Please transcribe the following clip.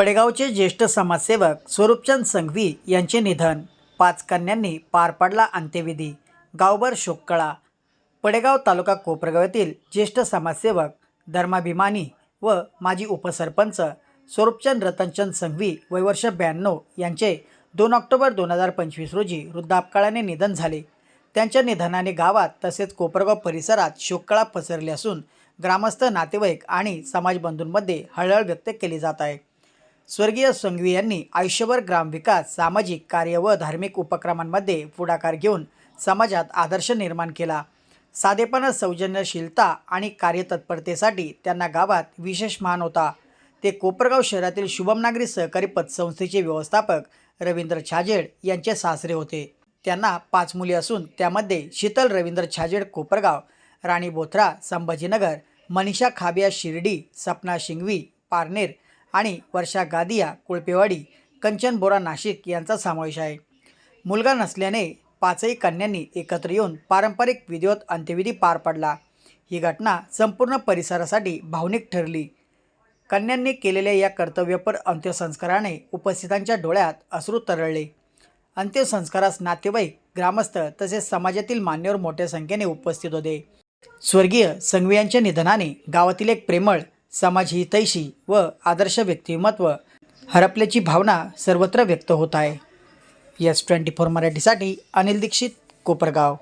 पडेगावचे ज्येष्ठ समाजसेवक स्वरूपचंद संघवी यांचे निधन. पाच कन्यांनी पार पाडला अंत्यविधी. गावभर शोककळा. पडेगाव तालुका कोपरगाव येथील ज्येष्ठ समाजसेवक धर्माभिमानी व माजी उपसरपंच स्वरूपचंद रतनचंद संघवी वयवर्ष ब्याण्णव यांचे दोन ऑक्टोबर दोन हजार पंचवीस रोजी वृद्धापकाळाने निधन झाले. त्यांच्या निधनाने गावात तसेच कोपरगाव परिसरात शोककळा पसरली असून ग्रामस्थ नातेवाईक आणि समाजबंधूंमध्ये हळहळ व्यक्त केली जात आहे. स्वर्गीय संघवी यांनी आयुष्यभर ग्रामविकास सामाजिक कार्य व धार्मिक उपक्रमांमध्ये पुढाकार घेऊन समाजात आदर्श निर्माण केला. साधेपणा सौजन्यशीलता आणि कार्यतत्परतेसाठी त्यांना गावात विशेष मान होता. ते कोपरगाव शहरातील शुभम नागरी सहकारी पतसंस्थेचे व्यवस्थापक रवींद्र छाजेड यांचे सासरे होते. त्यांना पाच मुली असून त्यामध्ये शीतल रवींद्र छाजेड कोपरगाव राणी बोथरा संभाजीनगर मनीषा खाबिया शिर्डी सपना शिंगवी पारनेर आणि वर्षा गादिया कुळपेवाडी कंचन बोरा नाशिक यांचा समावेश आहे. मुलगा नसल्याने पाचही कन्यांनी एकत्र येऊन पारंपरिक विधिवत अंत्यविधी पार पडला. ही घटना संपूर्ण परिसरासाठी भावनिक ठरली. कन्यांनी केलेल्या या कर्तव्यपर अंत्यसंस्काराने उपस्थितांच्या डोळ्यात अश्रू तरळले. अंत्यसंस्कारास नातेवाईक ग्रामस्थ तसेच समाजातील मान्यवर मोठ्या संख्येने उपस्थित होते. स्वर्गीय संघवी यांच्या निधनाने गावातील एक प्रेमळ समाजहितैषी व आदर्श व्यक्तिमत्व हरपल्याची भावना सर्वत्र व्यक्त होत आहे. यस ट्वेंटी फोर मराठीसाठी अनिल दीक्षित कोपरगाव.